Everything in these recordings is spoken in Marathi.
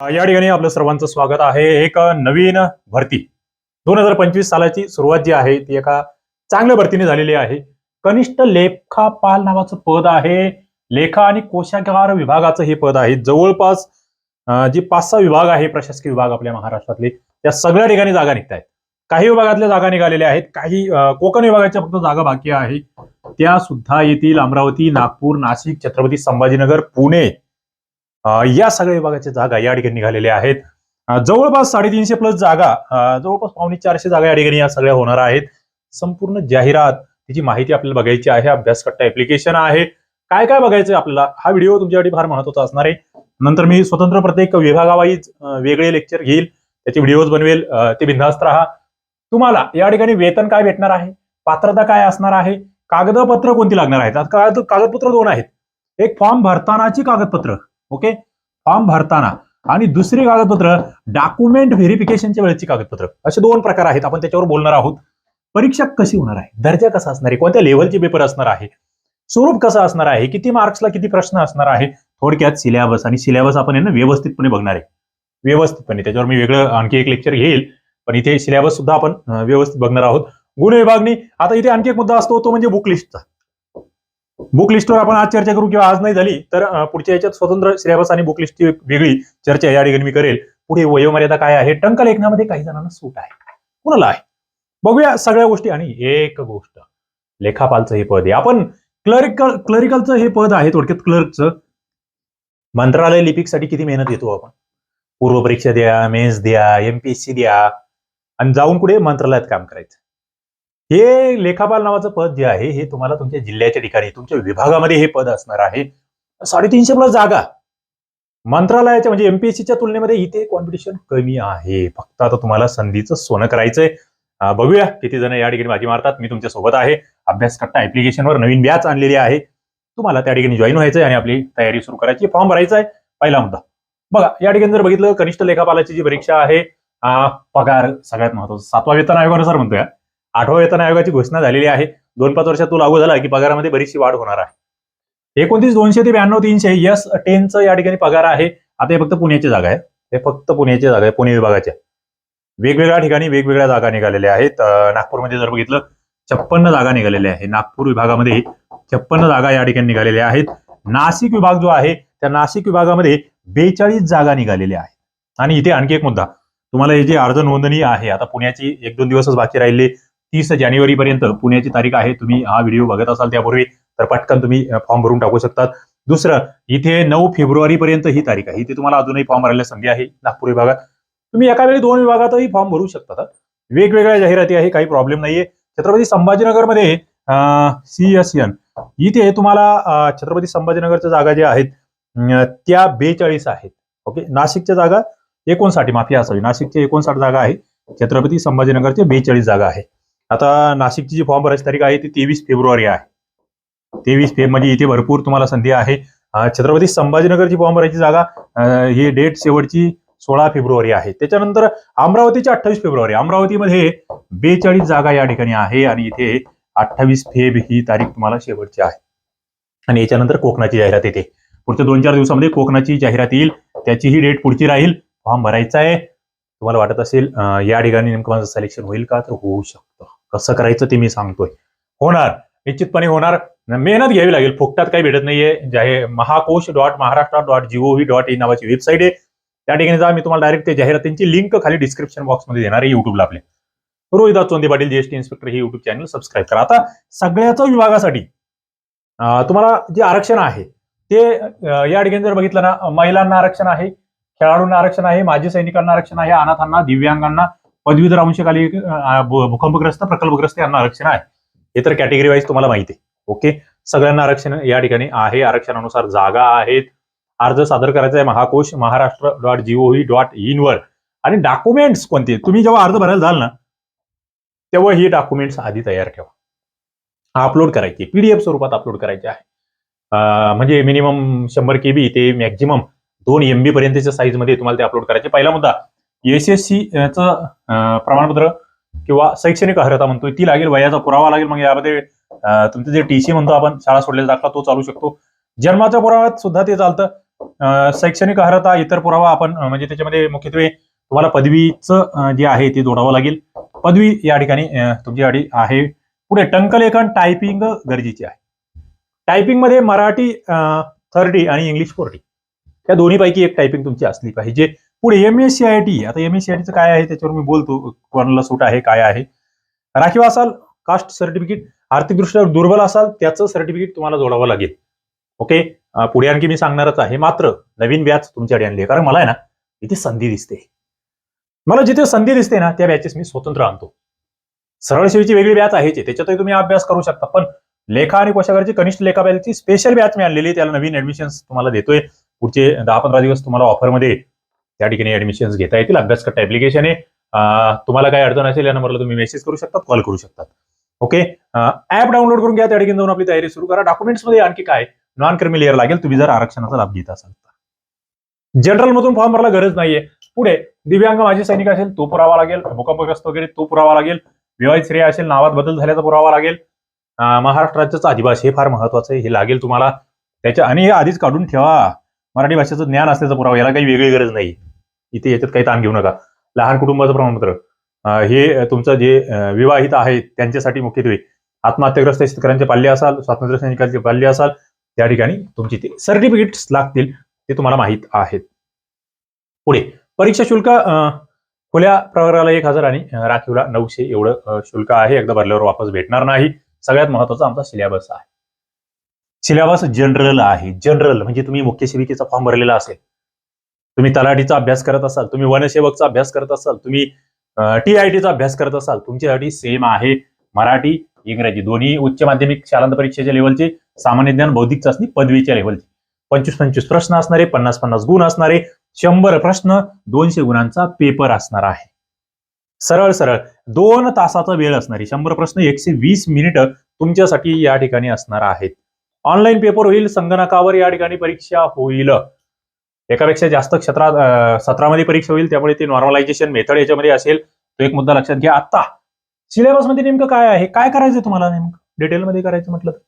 या ठिकाणी आपलं सर्वांचं स्वागत आहे. एक नवीन भरती. दोन हजार पंचवीस सालाची सुरुवात जी आहे ती एका चांगल्या भरतीने झालेली आहे. कनिष्ठ लेखापाल नावाचं पद आहे. लेखा आणि कोशागार विभागाचं हे पद आहे. जवळपास जी पाच सहा विभाग आहे प्रशासकीय विभाग आपल्या महाराष्ट्रातले त्या सगळ्या ठिकाणी जागा निघत आहेत काही विभागातल्या जागा निघालेल्या आहेत. काही कोकण विभागाच्या फक्त जागा बाकी आहे. त्या सुद्धा येथील अमरावती नागपूर नाशिक छत्रपती संभाजीनगर पुणे या सगळ्या विभागाच्या जागा या ठिकाणी निघालेल्या आहेत. जवळपास साडेतीनशे प्लस जागा जवळपास पावणे चारशे जागा या ठिकाणी या सगळ्या होणार आहेत. संपूर्ण जाहिरात त्याची माहिती आपल्याला बघायची आहे. अभ्यास कट्टा ऍप्लिकेशन आहे. काय काय बघायचं आपल्याला? हा व्हिडिओ तुमच्यासाठी फार महत्त्वाचा असणार आहे. नंतर मी स्वतंत्र प्रत्येक विभागावाईज वेगळे लेक्चर घेईल. त्याचे व्हिडिओज बनवेल. ते बिनधास्त राहा. तुम्हाला या ठिकाणी वेतन काय भेटणार आहे? पात्रता काय असणार आहे? कागदपत्र कोणती लागणार आहेत? आता कागदपत्र दोन आहेत. एक फॉर्म भरतानाची कागदपत्र. ओके फॉर्म भरताना. आणि दुसरी कागदपत्र डॉक्युमेंट व्हेरिफिकेशनच्या वेळेची कागदपत्र. असे दोन प्रकार आहेत आपण त्याच्यावर बोलणार आहोत. परीक्षा कशी होणार आहे? दर्जा कसा असणार आहे? कोणत्या लेव्हलचे पेपर असणार आहे? स्वरूप कसं असणार आहे? किती मार्क्सला किती प्रश्न असणार आहे? थोडक्यात सिलेबस आणि सिलेबस आपण यांना ना व्यवस्थितपणे बघणार आहे. व्यवस्थितपणे. त्याच्यावर मी वेगळं आणखी एक लेक्चर घेईल. पण इथे सिलेबस सुद्धा आपण व्यवस्थित बघणार आहोत. गुण विभागणी. आता इथे आणखी एक मुद्दा असतो तो म्हणजे बुक लिस्टचा बुक लिस्टवर आपण आज चर्चा करू किंवा आज नाही झाली तर पुढच्या याच्यात स्वतंत्र सिलेबस आणि बुक लिस्टची वेगळी चर्चा या ठिकाणी मी करेल. पुढे वयोमर्यादा काय आहे टंक लेखनामध्ये काही जणांना सूट आहे. कुणाला आहे? बघूया सगळ्या गोष्टी आणि एक गोष्ट. लेखापालचं हे पद आहे. आपण क्लरिकल क्लरिकलचं हे पद आहे थोडक्यात क्लर्कचं मंत्रालय लिपिकसाठी किती मेहनत घेतो आपण? पूर्व परीक्षा द्या मेन्स द्या एमपीएससी द्या. आणि जाऊन कुठे मंत्रालयात काम करायचं. हे लेखापाल नावाचं पद जे आहे हे तुम्हाला तुमच्या जिल्ह्याच्या ठिकाणी तुमच्या विभागामध्ये हे पद असणार आहे. साडेतीनशे प्लस जागा. मंत्रालयाच्या म्हणजे एमपीएससीच्या तुलनेमध्ये इथे कॉम्पिटिशन कमी आहे. फक्त आता तुम्हाला संधीचं सोनं करायचंय. बघूया किती जण या ठिकाणी बाजी मारतात. मी तुमच्यासोबत आहे. अभ्यास कट्टा ऍप्लिकेशनवर नवीन बॅच आणलेली आहे. तुम्हाला त्या ठिकाणी जॉईन व्हायचंय आणि आपली तयारी सुरू करायची. फॉर्म भरायचा आहे पहिला मुद्दा. बघा या ठिकाणी जर बघितलं कनिष्ठ लेखापालाची जी परीक्षा आहे पगार सगळ्यात महत्त्वाचा. सातवा वेतन आयोगानुसार म्हणतोय आठवा वेतन आयोगाची घोषणा झालेली आहे. दोन पाच वर्षात तो लागू झाला की पगारामध्ये बरीचशी वाढ होणार आहे. एकोणतीस दोनशे ते ब्याण्णव तीनशे यस टेनचं या ठिकाणी पगार आहे. आता हे फक्त पुण्याची जागा आहे. हे फक्त पुण्याची जागा आहे पुणे विभागाच्या वेगवेगळ्या ठिकाणी वेगवेगळ्या जागा निघालेल्या आहेत. नागपूरमध्ये जर बघितलं छप्पन्न जागा निघालेल्या आहे नागपूर विभागामध्ये छप्पन्न जागा या ठिकाणी निघालेल्या आहेत. नाशिक विभाग जो आहे त्या नाशिक विभागामध्ये बेचाळीस जागा निघालेल्या आहेत. आणि इथे आणखी एक मुद्दा. तुम्हाला हे जे अर्ज नोंदणी आहे आता पुण्याची एक दोन दिवसच बाकी राहिले. तीस जानेवारी पर्यंत पुण्याची तारीख आहे. तुम्ही हा व्हिडिओ बघत असाल त्यापूर्वी तर पटकन तुम्ही फॉर्म भरून टाकू शकतात. दुसरं इथे नऊ फेब्रुवारी पर्यंत ही तारीख आहे. इथे तुम्हाला अजूनही फॉर्म भरायला संधी आहे नागपूर विभागात. तुम्ही एका वेळी दोन विभागातही फॉर्म भरू शकता वेगवेगळ्या जाहिराती आहे काही प्रॉब्लेम नाहीये. छत्रपती संभाजीनगरमध्ये सी एस एन इथे तुम्हाला छत्रपती संभाजीनगरच्या जागा ज्या आहेत त्या बेचाळीस आहेत. ओके? नाशिकच्या जागा एकोणसाठ माफी असावी. नाशिकच्या एकोणसाठ जागा आहे. छत्रपती संभाजीनगरचे बेचाळीस जागा आहे. आता नाशिकची जी फॉर्म भरायची तारीख आहे ती तेवीस फेब्रुवारी आहे. तेवीस फेब म्हणजे इथे भरपूर तुम्हाला संधी आहे. छत्रपती संभाजीनगरची फॉर्म भरायची जागा ही डेट शेवटची सोळा फेब्रुवारी आहे. त्याच्यानंतर अमरावतीची अठ्ठावीस फेब्रुवारी अमरावतीमध्ये बेचाळीस जागा या ठिकाणी आहे आणि इथे अठ्ठावीस फेब ही तारीख तुम्हाला शेवटची आहे. आणि याच्यानंतर कोकणाची जाहिरात येते. पुढच्या दोन चार दिवसामध्ये कोकणाची जाहिरात येईल. त्याची ही डेट पुढची राहील. फॉर्म भरायचा आहे. तुम्हाला वाटत असेल या ठिकाणी नेमकं माझं सिलेक्शन होईल का? तर होऊ शकतं. कसं करायचं ते मी सांगतोय. होणार. निश्चितपणे होणार. मेहनत घ्यावी लागेल. फुकटात काही भेटत नाहीये. जे आहे Mahakosh dot Maharashtra dot G O V dot in नावाची वेबसाईट आहे. त्या ठिकाणी जा मी तुम्हाला डायरेक्ट ते जाहिरातींची लिंक खाली डिस्क्रिप्शन बॉक्समध्ये देणार आहे युट्यूबला आपले. रोहिदास चोंदे पाटील जीएसटी इन्स्पेक्टर हे युट्यूब चॅनल सबस्क्राईब करा. आता सगळ्याच विभागासाठी तुम्हाला जे आरक्षण आहे ते या ठिकाणी जर बघितलं ना महिलांना आरक्षण आहे खेळाडूंना आरक्षण आहे माजी सैनिकांना आरक्षण आहे अनाथांना दिव्यांगांना पदवीधर अंशकाली भूकंपग्रस्त प्रकल्पग्रस्त यांना आरक्षण आहे. हे तर कॅटेगरी वाईज तुम्हाला माहिती आहे. ओके सगळ्यांना आरक्षण या ठिकाणी आहे. आरक्षणानुसार जागा आहेत. अर्ज सादर करायचा आहे Mahakosh Maharashtra dot G O V dot in वर. आणि डॉक्युमेंट्स कोणते तुम्ही जेव्हा अर्ज भरायला जाल ना तेव्हा ही डॉक्युमेंट्स आधी तयार ठेवा. अपलोड करायची पीडीएफ स्वरूपात अपलोड करायचे आहे. म्हणजे मिनिमम शंभर केबी ते मॅक्झिमम दोन एमबी पर्यंतच्या साईजमध्ये तुम्हाला ते अपलोड करायचे. पहिला मुद्दा एस एस सी चं प्रमाणपत्र किंवा शैक्षणिक अर्हता म्हणतोय ती लागेल वयाचा पुरावा लागेल. मग यामध्ये तुमचं जे टीसी म्हणतो आपण शाळा सोडलेला दाखला तो चालू शकतो. जन्माच्या पुराव्यात सुद्धा ते चालतं. शैक्षणिक अर्हता इतर पुरावा आपण म्हणजे त्याच्यामध्ये मुख्यत्वे तुम्हाला पदवीचं जे आहे ते जोडावं लागेल. पदवी या ठिकाणी तुमची आहे. पुढे टंकलेखन टायपिंग गरजेचे आहे. टायपिंगमध्ये मराठी थर्टी आणि इंग्लिश फोर्टी या दोन्हीपैकी एक टायपिंग तुमची असली पाहिजे. पुढे M S C I T आता एम एस सी आय टीचं काय आहे त्याच्यावर मी बोलतो कोणाला सूट आहे काय आहे. राखीव असाल कास्ट सर्टिफिकेट आर्थिकदृष्ट्या दुर्बल असाल त्याचं सर्टिफिकेट तुम्हाला जोडावं लागेल. ओके पुढे आणखी मी सांगणारच आहे मात्र नवीन बॅच तुमच्याकडे आणली कारण मला आहे ना इथे संधी दिसते. मला जिथे संधी दिसते ना त्या बॅचेस मी स्वतंत्र आणतो. सरळ सेवेची वेगळी बॅच आहे त्याच्यातही तुम्ही अभ्यास करू शकता. पण लेखा आणि कोशागारची कनिष्ठ लेखा बॅचची स्पेशल बॅच मी आणलेली आहे त्याला नवीन ऍडमिशन तुम्हाला देतोय. पुढचे दहा पंधरा दिवस तुम्हाला ऑफरमध्ये त्या ठिकाणी ऍडमिशन घेता येतील. अभ्यास करता ऍप्लिकेशन आहे तुम्हाला काय अडचण असेल या नंबरला तुम्ही मेसेज करू शकता कॉल करू शकतात. ओके ऍप डाउनलोड करून घ्या. त्या ठिकाणी जाऊन आपली तयारी सुरू करा. डॉक्युमेंट्समध्ये आणखी काय? नॉन क्रिमी लेअर लागेल. तुम्ही जर आरक्षणाचा लाभ घेत असाल तर. जनरल मधून फॉर्म भरायला गरज नाहीये. पुढे दिव्यांग माजी सैनिक असेल तो पुरावा लागेल. भूकंपग्रस्त वगैरे तो पुरावा लागेल. विवाहित स्त्री असेल नावात बदल झाल्याचा पुरावा लागेल. महाराष्ट्र राज्याचं अधिवास हे फार महत्वाचं आहे. हे लागेल तुम्हाला. त्याच्या आणि हे आधीच काढून ठेवा. मराठी भाषेचं ज्ञान असल्याचा पुरावा याला काही वेगळी गरज नाही इथे याच्यात काही ताण घेऊ नका. लहान कुटुंबाचं प्रमाणपत्र. हे तुमचं जे विवाहित आहे त्यांच्यासाठी मुख्यत्वे आत्महत्याग्रस्त शेतकऱ्यांचे पाल्य असाल स्वातंत्र्य सैनिकांचे पाल्य असाल त्या ठिकाणी तुमची ते सर्टिफिकेट्स लागतील ते तुम्हाला माहीत आहेत. पुढे परीक्षा शुल्क खुल्या प्रवर्गाला एक हजार आणि राखीवला नऊशे एवढं शुल्क आहे. एकदा भरल्यावर वापस भेटणार नाही. सगळ्यात महत्त्वाचा आमचा सिलेबस आहे. सिलेबस जनरल आहे. जनरल म्हणजे तुम्ही मुख्य शिबिकेचा फॉर्म भरलेला असेल. तुम्ही तलाठीचा अभ्यास करत असाल तुम्ही वनसेवकचा अभ्यास करत असाल तुम्ही टी आय टीचा अभ्यास करत असाल तुमच्यासाठी सेम आहे. मराठी इंग्रजी दोन्ही उच्च माध्यमिक शालांत परीक्षेच्या लेवलचे सामान्य ज्ञान बौद्धिक चाचणी पदवीच्या लेवलचे पंचवीस पंचवीस प्रश्न असणारे पन्नास पन्नास गुण असणारे शंभर प्रश्न दोनशे गुणांचा पेपर असणार आहे. सरळ सरळ दोन तासाचा वेळ असणारी शंभर प्रश्न एकशे वीस मिनिटं तुमच्यासाठी या ठिकाणी असणार आहेत. ऑनलाईन पेपर होईल संगणकावर या ठिकाणी परीक्षा होईल. एकापेक्षा जास्त क्षेत्रात सत्रामध्ये परीक्षा होईल त्यामुळे ते नॉर्मलायझेशन मेथड याच्यामध्ये असेल. तो एक मुद्दा लक्षात घ्या. आता सिलेबसमध्ये नेमकं काय आहे? काय करायचं तुम्हाला नेमकं? डिटेलमध्ये करायचं म्हटलं तर?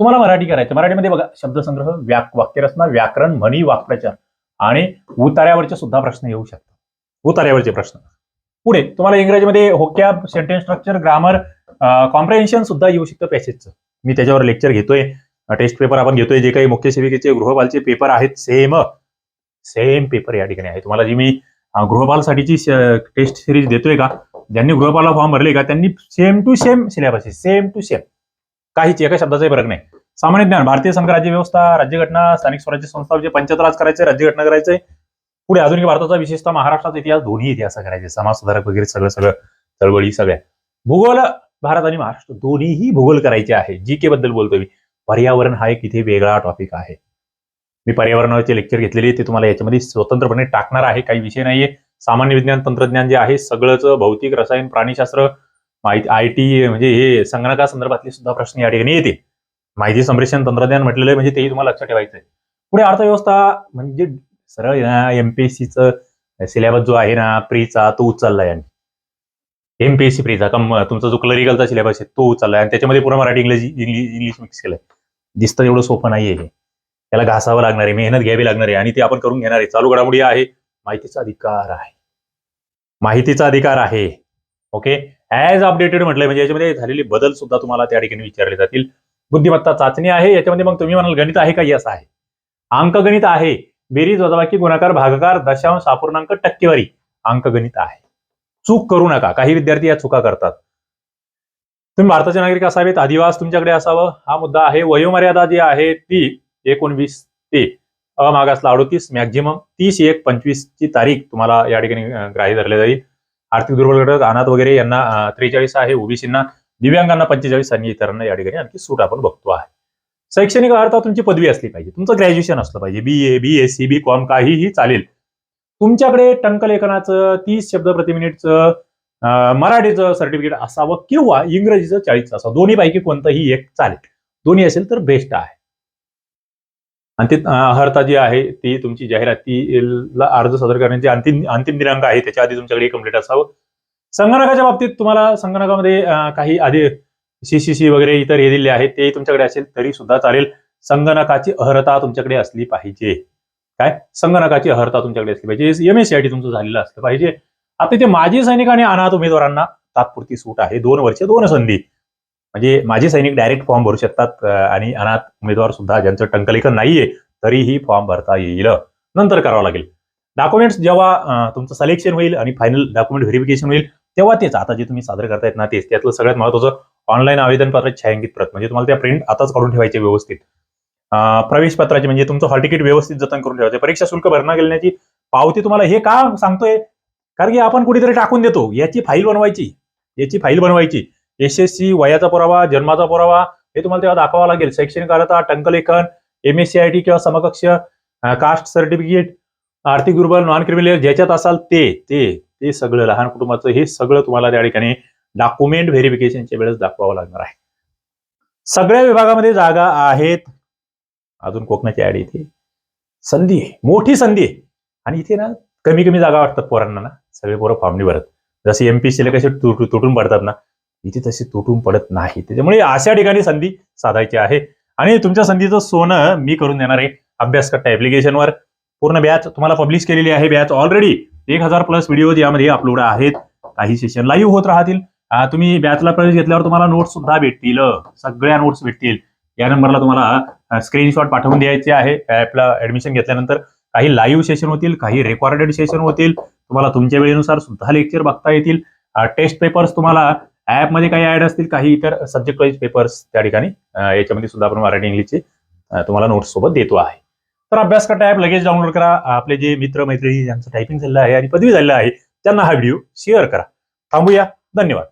तुम्हाला मराठी करायचं मराठीमध्ये बघा शब्दसंग्रह व्याक वाक्यरचना व्याकरण म्हणी वाक्प्रचार आणि उतार्यावरचे सुद्धा प्रश्न येऊ शकतात. उतार्यावरचे प्रश्न. पुढे तुम्हाला इंग्रजीमध्ये vocab sentence structure grammar comprehension सुद्धा येऊ शकतं पॅसेजचं मी त्याच्यावर लेक्चर घेतोय. टेस्ट पेपर आपण घेतोय. जे काही मुख्य सेविकेचे गृहपालचे पेपर आहेत सेम सेम पेपर या ठिकाणी आहे. तुम्हाला जी मी गृहपालसाठीची टेस्ट सिरीज देतोय का ज्यांनी गृहपाला फॉर्म भरले का त्यांनी सेम टू सेम सिलेबस आहे. सेम टू सेम काहीच एका शब्दाचाही फरक नाही. सामान्य ज्ञान भारतीय संघ राज्य व्यवस्था राज्यघटना स्थानिक स्वराज्य संस्था जे पंचायत राज करायचे राज्यघटना करायचंय पुढे आधुनिक भारताचा विशेषतः महाराष्ट्राचा इतिहास दोन्ही इतिहास करायचे. समाजसुधारक वगैरे सगळं सगळं चळवळी सगळ्या. भूगोल भारत आणि महाराष्ट्र दोन्हीही भूगोल करायचे आहे. जी के बद्दल बोलतोय मी. पर्यावरण हा एक इथे वेगळा टॉपिक आहे. मी पर्यावरणाचे लेक्चर घेतलेले ते तुम्हाला याच्यामध्ये स्वतंत्रपणे टाकणार आहे. काही विषय नाहीये. सामान्य विज्ञान तंत्रज्ञान जे आहे सगळंच भौतिक रसायन प्राणीशास्त्र माहिती आय टी म्हणजे हे संगणका संदर्भातले सुद्धा प्रश्न या ठिकाणी येतील. माहिती संप्रेषण तंत्रज्ञान म्हटलेलं म्हणजे तेही तुम्हाला लक्षात ठेवायचं आहे. पुढे अर्थव्यवस्था म्हणजे सरळ एमपीएससीचं सिलेबस जो आहे ना प्रीचा तो उचललाय आणि एमपीएससी प्रीचा कम तुमचा जो क्लरिकलचा सिलेबस आहे तो उचललाय. आणि त्याच्यामध्ये पुन्हा मराठी इंग्रजी इंग्लिश इंग्लिश मिक्स केलंय. दिसतं एवढं सोपं नाहीये हे. त्याला घासावं लागणार आहे मेहनत घ्यावी लागणार आहे आणि ते आपण करून घेणार आहे. चालू घडामोडी आहे. माहितीचा अधिकार आहे. माहितीचा अधिकार आहे. ओके ॲज अपडेटेड म्हटलंय म्हणजे याच्यामध्ये झालेले बदल सुद्धा तुम्हाला त्या ठिकाणी विचारले जातील. बुद्धिमत्ता चाचणी आहे याच्यामध्ये मग तुम्ही म्हणाल गणित आहे का? यस आहे. अंकगणित आहे. बेरीज वजाबाकी गुणाकार भागाकार दशांश अपूर्णांक टक्केवारी अंकगणित आहे. चूक करू नका. काही विद्यार्थी या चुका करतात. तुम्ही भारताचे नागरिक असावेत अधिवास तुमच्याकडे असावं. हा मुद्दा आहे. वयोमर्यादा जी आहे ती एकोणवीस ते अमागासला अडोतीस मॅक्झिमम तीस एक पंचवीस ची तारीख तुम्हाला या ठिकाणी ग्राह्य धरले जाईल. आर्थिक दुर्बल घटक अनाथ वगैरे यांना त्रेचाळीस आहे. ओबीसींना दिव्यांगांना पंचेचाळीस आणि इतरांना या ठिकाणी आणखी सूट आपण बघतो आहे. शैक्षणिक अर्थ तुमची पदवी असली पाहिजे. तुमचं ग्रॅज्युएशन असलं पाहिजे. B A B S C B com काहीही चालेल. तुमच्याकडे टंकलेखनाचं तीस शब्द प्रति मिनिटचं मराठीचं सर्टिफिकेट असावं किंवा इंग्रजीचं चाळीस असावं. दोन्ही पैकी कोणतंही एक चालेल. दोन्ही असेल तर बेस्ट आहे. आणि ते अर्हता जी आहे ती तुमची जाहिरातीला अर्ज सादर करण्याची अंतिम अंतिम दिनांक आहे. त्याच्या आधी तुमच्याकडे कंप्लीट असावं. संगणकाच्या बाबतीत तुम्हाला संगणकामध्ये काही आधी सीसीसी वगैरे इतर हे दिले आहेत ते तुमच्याकडे असेल तरी सुद्धा चालेल. संगणकाची अर्हता तुमच्याकडे असली पाहिजे. काय? संगणकाची अर्हता तुमच्याकडे असली पाहिजे. M S C I T तुमचं झालेलं असलं पाहिजे. आता इथे माजी सैनिक आणि अनाथ उमेदवारांना तात्पुरती सूट आहे. दोन वर्ष दोन संधी. म्हणजे माजी सैनिक डायरेक्ट फॉर्म भरू शकतात आणि अनाथ उमेदवार सुद्धा ज्यांचं टंकलेखन नाहीये तरीही फॉर्म भरता येईल. नंतर करावं लागेल. डॉक्युमेंट्स जेव्हा तुमचं सिलेक्शन होईल आणि फायनल डॉक्युमेंट व्हेरिफिकेशन होईल तेव्हा तेच. आता जे तुम्ही सादर करतायत ना तेच. त्यातलं सगळ्यात महत्वाचं ऑनलाईन आवेदन पत्राची छायांकित प्रत. म्हणजे तुम्हाला त्या प्रिंट आताच काढून ठेवायचे व्यवस्थित. प्रवेश पत्राचे म्हणजे तुमचं हॉल तिकीट व्यवस्थित जतन करून ठेवायचं. परीक्षा शुल्क भरणा गेल्याची पावती तुम्हाला हे का सांगतोय? कारण की आपण कुठेतरी टाकून देतो. याची फाईल बनवायची. याची फाईल बनवायची. एसएससी वयाचा पुरावा जन्माचा पुरावा हे तुम्हाला तेव्हा दाखवावं लागेल. शैक्षणिक अर्हता टंकलेखन M S C I T किंवा समकक्ष कास्ट सर्टिफिकेट आर्थिक दुर्बल नॉन क्रिमिनल ज्याच्यात असाल ते ते ते सगळं लहान कुटुंबाचं हे सगळं तुम्हाला त्या ठिकाणी डॉक्युमेंट व्हेरिफिकेशनच्या वेळेस दाखवावं लागणार आहे. सगळ्या विभागामध्ये जागा आहेत. अजून कोकणाची ऍड इथे. संधी आहे. मोठी संधी आहे. आणि इथे ना कमी कमी जागा वाटतात पोरांना ना. सगळे पोरं फॉर्मनी भरत. जसे एमपीसीला कसे तुटून पडतात ना. इथे तशी तुटून पडत नाही. त्याच्यामुळे अशा ठिकाणी संधी साधायची आहे. आणि तुमच्या संधीचं सोनं मी करून देणार आहे. अभ्यास कट्टा ऍप्लिकेशनवर पूर्ण बॅच तुम्हाला पब्लिश केलेली आहे. बॅच ऑलरेडी एक हजार प्लस व्हिडिओ यामध्ये अपलोड आहेत. काही सेशन लाईव्ह होत राहतील. तुम्ही बॅचला प्रवेश घेतल्यावर तुम्हाला नोट्स सुद्धा भेटतील. सगळ्या नोट्स भेटतील. या नंबरला तुम्हाला स्क्रीनशॉट पाठवून द्यायचे आहे. ऍपला ऍडमिशन घेतल्यानंतर काही लाईव्ह सेशन होतील काही रेकॉर्डेड सेशन होतील. तुम्हाला तुमच्या वेळेनुसार सुद्धा लेक्चर बघता येतील. टेस्ट पेपर्स तुम्हाला ॲपमध्ये काही ॲड असतील काही इतर सब्जेक्ट वाईज पेपर्स त्या ठिकाणी. याच्यामध्ये सुद्धा आपण मराठी इंग्लिशचे तुम्हाला नोट्स सोबत देतो आहे. तर अभ्यास करता ऍप लगेच डाउनलोड करा. आपले जे मित्र मैत्रिणी ज्यांचं टायपिंग झालेलं आहे आणि पदवी झालेलं आहे त्यांना हा व्हिडिओ शेअर करा. थांबूया. धन्यवाद.